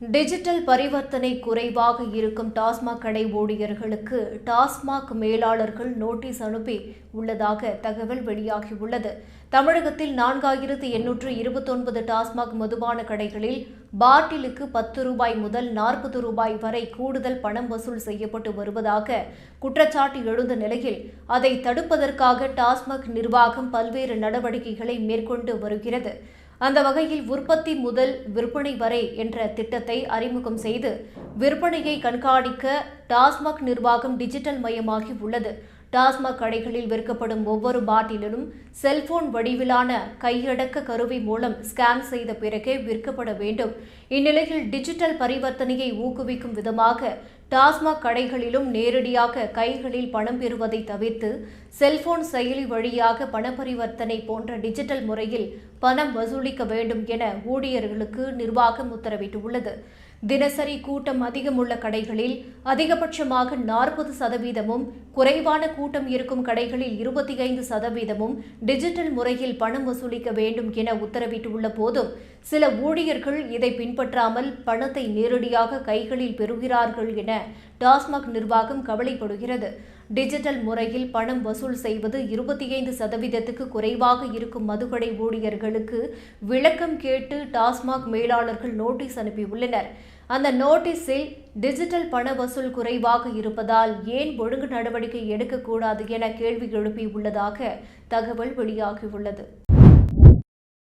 Digital பரிவர்த்தனை குறைவாக இருக்கும் டாஸ்மாக் கடை ஊழியர்களுக்கு டாஸ்மாக் மேலாளர்கள் நோட்டீஸ் அனுப்பி உள்ளதாக தகவல் வெளியாகியுள்ளது. தமிழகத்தில் நான்காயிரத்து எண்ணூற்று இருபத்தொன்பது டாஸ்மாக் மதுபான கடைகளில் பாட்டிலுக்கு பத்து ரூபாய் முதல் நாற்பது ரூபாய் வரை கூடுதல் பணம் வசூல் செய்யப்பட்டு வருவதாக குற்றச்சாட்டு எழுந்த நிலையில் அதை தடுப்பதற்காக டாஸ்மாக் நிர்வாகம் பல்வேறு நடவடிக்கைகளை மேற்கொண்டு வருகிறது. அந்த வகையில் உற்பத்தி முதல் விற்பனை வரை என்ற திட்டத்தை அறிமுகம் செய்து விற்பனையை கண்காணிக்க டாஸ்மாக் நிர்வாகம் டிஜிட்டல் மயமாகி உள்ளது. டாஸ்மாக் கடைகளில் விற்கப்படும் ஒவ்வொரு பாட்டிலும் செல்போன் வடிவிலான கையடக்க கருவி மூலம் ஸ்கேன் செய்த பிறகே விற்கப்பட வேண்டும். இந்நிலையில் டிஜிட்டல் பரிவர்த்தனையை ஊக்குவிக்கும் விதமாக டாஸ்மாக் கடைகளிலும் நேரடியாக கைகளில் பணம் பெறுவதை தவிர்த்து செல்போன் செயலி வழியாக பண பரிவர்த்தனை போன்ற டிஜிட்டல் முறையில் பணம் வசூலிக்க வேண்டும் என ஊழியர்களுக்கு நிர்வாகம் உத்தரவிட்டுள்ளது. தினசரி கூட்டம் அதிகமுள்ள கடைகளில் அதிகபட்சமாக நாற்பது சதவீதமும் குறைவான கூட்டம் இருக்கும் கடைகளில் இருபத்தி ஐந்து சதவீதமும் டிஜிட்டல் முறையில் பணம் வசூலிக்க வேண்டும் என உத்தரவிட்டுள்ள போதும் சில ஊழியர்கள் இதை பின்பற்றாமல் பணத்தை நேரடியாக கைகளில் பெறுகிறார்கள் என டாஸ்மாக் நிர்வாகம் கவலைப்படுகிறது. டிஜிட்டல் முறையில் பணம் வசூல் செய்வது இருபத்தி ஐந்து சதவீதத்துக்கு குறைவாக இருக்கும் மதுக்கடை ஊழியர்களுக்கு விளக்கம் கேட்டு டாஸ்மாக் மேலாளர்கள் நோட்டீஸ் அனுப்பியுள்ளனர். அந்த நோட்டீஸில் டிஜிட்டல் பண வசூல் குறைவாக இருப்பதால் ஏன் ஒழுங்கு நடவடிக்கை எடுக்கக்கூடாது என கேள்வி எழுப்பியுள்ளதாக தகவல் வெளியாகியுள்ளது.